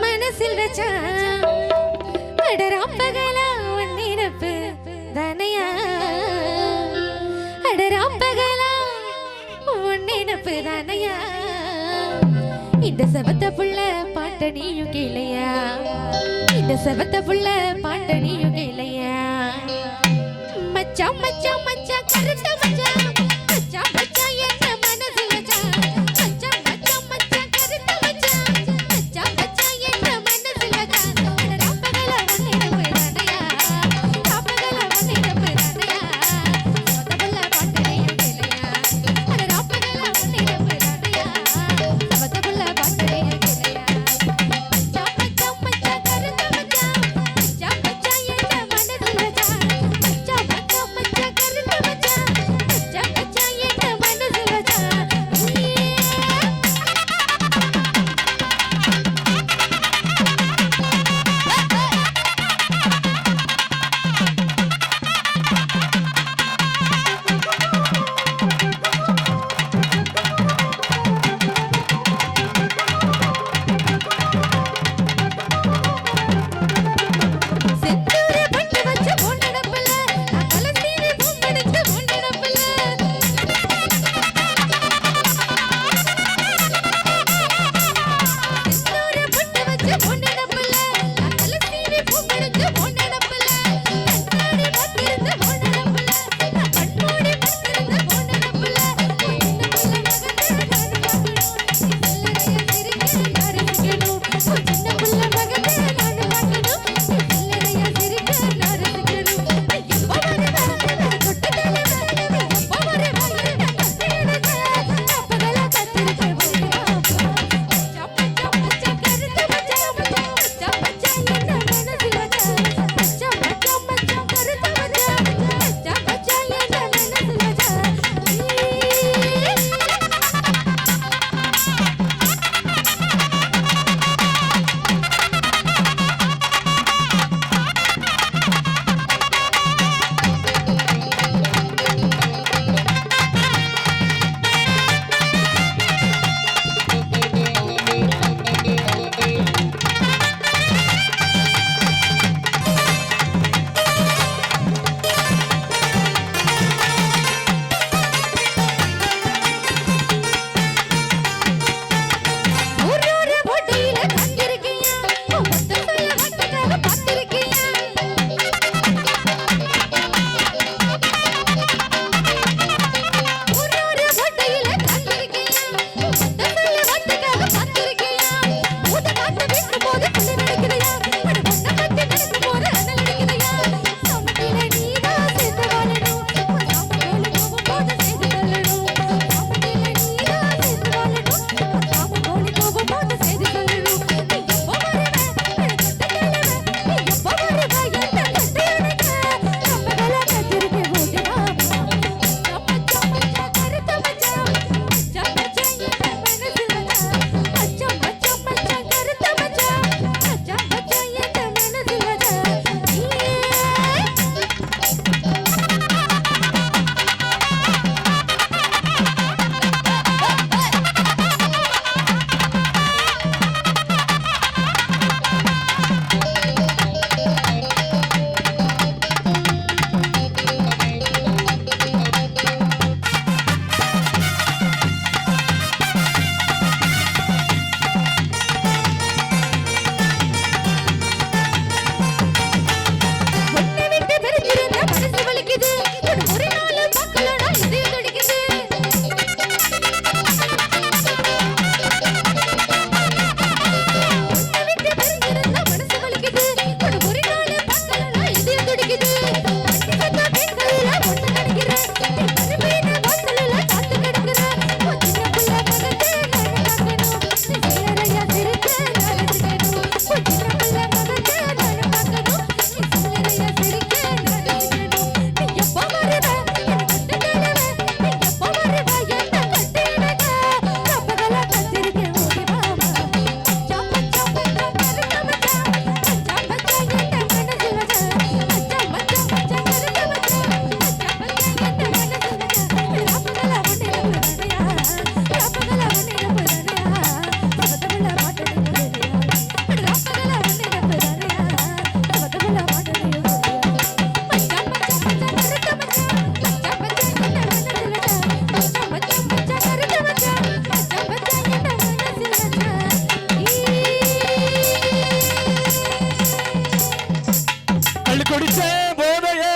மனசில் வச்சான். அடராப்பகலா நினப்பு தானையா? அடராப்பகலா உன் நினப்பு தானையா? இந்த செவத்த புள்ள பாட்டணியும் கேளையா இந்த செவத்த புள்ள பாட்டணியும் கேளையா மச்சா மச்சா மச்சா கருத்த